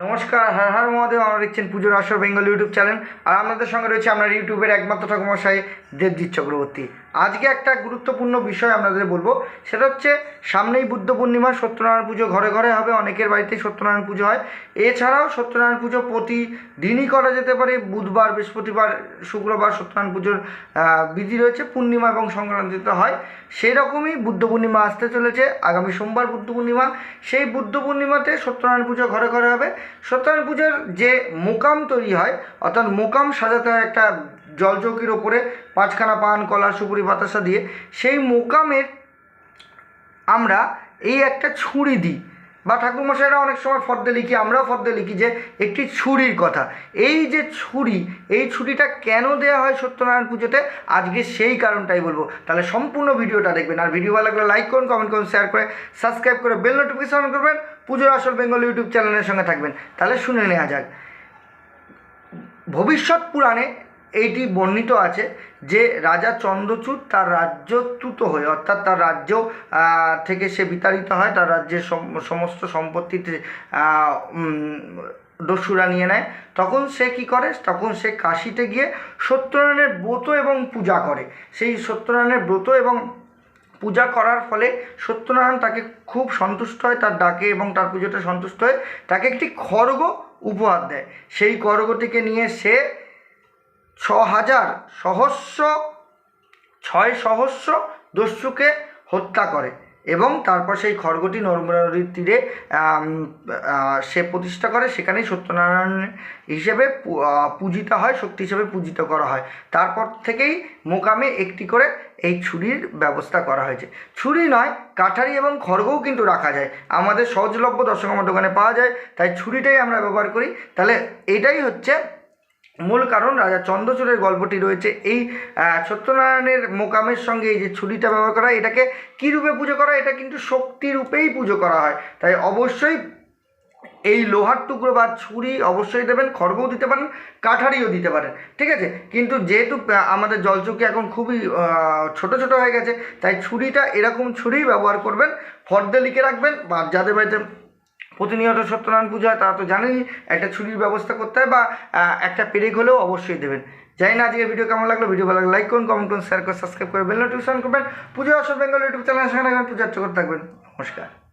নমস্কার, হর হর মহাদেব, আমরা দেখছেন পুজোর আসর বেঙ্গল ইউটিউব চ্যানেল। আর আপনাদের সঙ্গে রয়েছে আপনার ইউটিউবের একমাত্র ঠাকুমশাই দেবজিৎ চক্রবর্তী। আজকে একটা গুরুত্বপূর্ণ বিষয় আপনাদের বলব, সেটা হচ্ছে সামনেই বুদ্ধ পূর্ণিমা, সত্যনারায়ণ পুজো ঘরে ঘরে হবে, অনেকের বাড়িতেই সত্যনারায়ণ পুজো হয়। এছাড়াও সত্যনারায়ণ পুজো প্রতিদিনই করা যেতে পারে, বুধবার, বৃহস্পতিবার, শুক্রবার সত্যনারায়ণ পুজোর বিধি রয়েছে, পূর্ণিমা এবং সংক্রান্তিতে হয়। সেই রকমই বুদ্ধ পূর্ণিমা আসতে চলেছে, আগামী সোমবার বুদ্ধ পূর্ণিমা। সেই বুদ্ধ পূর্ণিমাতে সত্যনারায়ণ পুজো ঘরে ঘরে হবে সত্যনারায়ণ পুজোর যে মোকাম তৈরি হয়, অর্থাৎ মোকাম সাজাতে হয় একটা জলচৌকির ওপরে, পাঁচখানা পান, কলা, সুপুরি, বাতাসা দিয়ে, সেই মোকামের আমরা এই একটা ছুরি দিই। বা ঠাকুরমশাইরা অনেক সময় ফর্দে লিখি, আমরাও ফর্দে লিখি যে একটি ছুরির কথা। এই যে ছুরি, এই ছুরিটা কেন দেওয়া হয় সত্যনারায়ণ পুজোতে? আজকে সেই কারণটাই বলব। তাহলে সম্পূর্ণ ভিডিওটা দেখবেন। আর ভিডিও ভালো লাগলে লাইক করুন কমেন্ট করুন শেয়ার করে সাবস্ক্রাইব করে বেল নোটিফিকেশন অন করবেন। পুজোর আসল বেঙ্গল ইউটিউব চ্যানেলের সঙ্গে থাকবেন। তাহলে শুনে নেওয়া যাক। ভবিষ্যৎ পুরাণে এইটি বর্ণিত আছে যে রাজা চন্দ্রচূড় তার রাজ্যচ্যুত হয়ে, অর্থাৎ তার রাজ্য থেকে সে বিতাড়িত হয়, তার রাজ্যের সমস্ত সম্পত্তিতে দস্যুরা নিয়ে নেয়। তখন সে কি করে? তখন সে কাশিতে গিয়ে সত্যনারায়ণের ব্রত এবং পূজা করে। সেই সত্যনারায়ণের ব্রত এবং পূজা করার ফলে সত্যনারায়ণ তাকে খুব সন্তুষ্ট হয়, তার ডাকে এবং তার পুজোতে সন্তুষ্ট হয়ে তাকে একটি খর্গ উপহার দেয়। সেই খর্গটিকে নিয়ে সে ছ হাজার সহস্র, ছয় সহস্র দস্যুকে হত্যা করে। এবং তারপর সেই খড়গটি নর্মদা নদীর তীরে সে প্রতিষ্ঠা করে, সেখানেই সত্যনারায়ণ হিসেবে পূজিত হয়, শক্তি হিসেবে পূজিত করা হয়। তারপর থেকেই মোকামে একটি করে এই ছুরির ব্যবস্থা করা হয়েছে। ছুরি নয়, কাঠারি এবং খড়গও কিন্তু রাখা যায়। আমাদের সহজলভ্য দর্শক আমার দোকানে পাওয়া যায়, তাই ছুরিটাই আমরা ব্যবহার করি। তাহলে এটাই হচ্ছে মূল কারণ রাজা চন্দ্রচূড়ের গল্পটি রয়েছে। এই সত্যনারায়ণের মোকামের সঙ্গে এই যে ছুরিটা ব্যবহার করা হয়, এটাকে কী রূপে পুজো করা? এটা কিন্তু শক্তি রূপেই পুজো করা হয়। তাই অবশ্যই এই লোহার টুকরো বা ছুরি অবশ্যই দেবেন খড়গও দিতে পারেন কাঠারিও দিতে পারেন। ঠিক আছে? কিন্তু যেহেতু আমাদের জলচৌকি এখন খুবই ছোট ছোট হয়ে গেছে তাই ছুরিটা এরকম ছুরি ব্যবহার করবেন ফর্দে লিখে রাখবেন বা যাদের বাড়িতে প্রতিনিয়ত সত্যনারায়ণ পূজা তারা তো জানেনই, একটা ছুরির ব্যবস্থা করতে হয় বা একটা পেরেক হলেও অবশ্যই দেবেন। জানি না আজকে ভিডিও কেমন লাগল ভিডিও ভালো লাগলে লাইক করুন কমেন্ট করুন শেয়ার করে সাবস্ক্রাইব করে বেল নোটিফিকেশন করবেন। পুজো আসর বেঙ্গল ইউটিউব চ্যানেল সেখানে পূজার চোখ থাকবেন। নমস্কার।